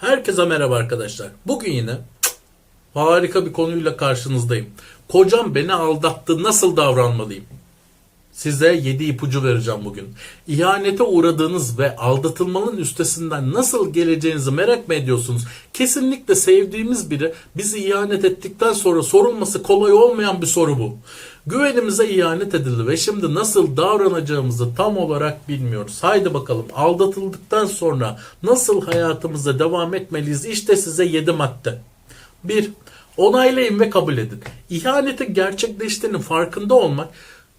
Herkese merhaba arkadaşlar. Bugün yine harika bir konuyla karşınızdayım. Kocam beni aldattı nasıl davranmalıyım? Size 7 ipucu vereceğim bugün. İhanete uğradığınız ve aldatılmanın üstesinden nasıl geleceğinizi merak mı ediyorsunuz? Kesinlikle sevdiğimiz biri bizi ihanet ettikten sonra sorulması kolay olmayan bir soru bu. Güvenimize ihanet edildi ve şimdi nasıl davranacağımızı tam olarak bilmiyoruz. Haydi bakalım aldatıldıktan sonra nasıl hayatımıza devam etmeliyiz? İşte size 7 madde. 1. Onaylayın ve kabul edin. İhanetin gerçekleştiğinin farkında olmak,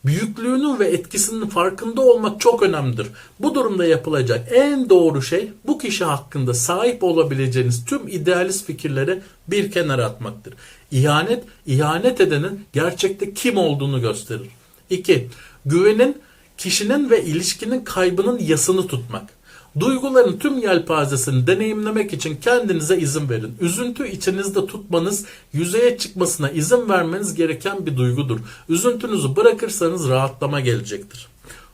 büyüklüğünün ve etkisinin farkında olmak çok önemlidir. Bu durumda yapılacak en doğru şey bu kişi hakkında sahip olabileceğiniz tüm idealist fikirleri bir kenara atmaktır. İhanet, ihanet edenin gerçekte kim olduğunu gösterir. 2. Güvenin, kişinin ve ilişkinin kaybının yasını tutmak. Duyguların tüm yelpazesini deneyimlemek için kendinize izin verin. Üzüntü içinizde tutmanız, yüzeye çıkmasına izin vermeniz gereken bir duygudur. Üzüntünüzü bırakırsanız rahatlama gelecektir.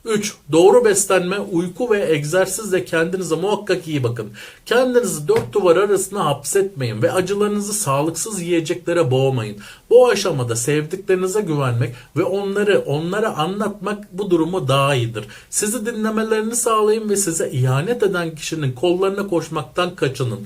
3. Doğru beslenme, uyku ve egzersizle kendinize muhakkak iyi bakın. Kendinizi dört duvar arasına hapsetmeyin ve acılarınızı sağlıksız yiyeceklere boğmayın. Bu aşamada sevdiklerinize güvenmek ve onları onlara anlatmak bu durumu daha iyidir. Sizi dinlemelerini sağlayın ve size ihanet eden kişinin kollarına koşmaktan kaçının.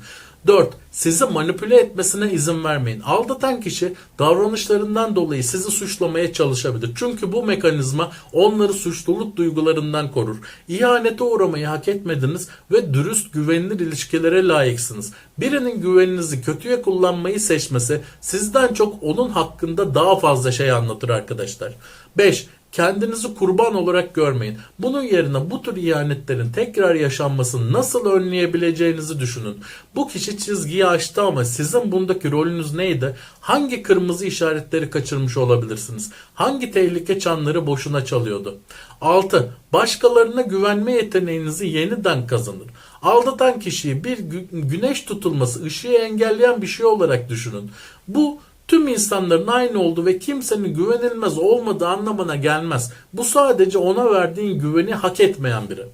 4. Sizi manipüle etmesine izin vermeyin. Aldatan kişi davranışlarından dolayı sizi suçlamaya çalışabilir. Çünkü bu mekanizma onları suçluluk duygularından korur. İhanete uğramayı hak etmediniz ve dürüst güvenilir ilişkilere layıksınız. Birinin güveninizi kötüye kullanmayı seçmesi sizden çok onun hakkında daha fazla şey anlatır arkadaşlar. 5. Kendinizi kurban olarak görmeyin. Bunun yerine bu tür ihanetlerin tekrar yaşanmasını nasıl önleyebileceğinizi düşünün. Bu kişi çizgiyi aştı ama sizin bundaki rolünüz neydi? Hangi kırmızı işaretleri kaçırmış olabilirsiniz? Hangi tehlike çanları boşuna çalıyordu? 6. Başkalarına güvenme yeteneğinizi yeniden kazanın. Aldatan kişiyi bir gü- güneş tutulması, ışığı engelleyen bir şey olarak düşünün. Bu tüm insanların aynı olduğu ve kimsenin güvenilmez olmadığı anlamına gelmez. Bu sadece ona verdiğin güveni hak etmeyen biri.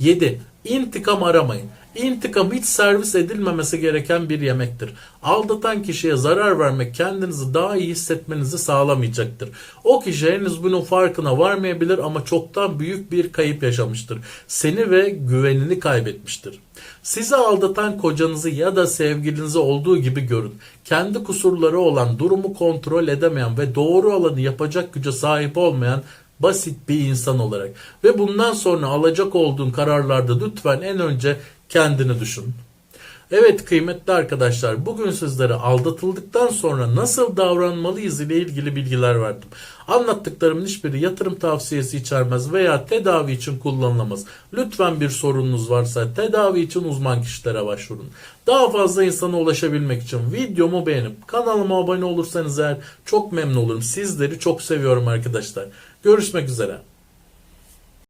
7. İntikam aramayın. İntikam hiç servis edilmemesi gereken bir yemektir. Aldatan kişiye zarar vermek kendinizi daha iyi hissetmenizi sağlamayacaktır. O kişi henüz bunun farkına varmayabilir ama çoktan büyük bir kayıp yaşamıştır. Seni ve güvenini kaybetmiştir. Sizi aldatan kocanızı ya da sevgilinizi olduğu gibi görün. Kendi kusurları olan, durumu kontrol edemeyen ve doğru olanı yapacak güce sahip olmayan basit bir insan olarak. Ve bundan sonra alacak olduğun kararlarda lütfen en önce kendini düşün. Evet kıymetli arkadaşlar bugün sizlere aldatıldıktan sonra nasıl davranmalıyız ile ilgili bilgiler verdim. Anlattıklarımın hiçbiri yatırım tavsiyesi içermez veya tedavi için kullanılamaz. Lütfen bir sorununuz varsa tedavi için uzman kişilere başvurun. Daha fazla insana ulaşabilmek için videomu beğenip kanalıma abone olursanız eğer çok memnun olurum. Sizleri çok seviyorum arkadaşlar. Görüşmek üzere.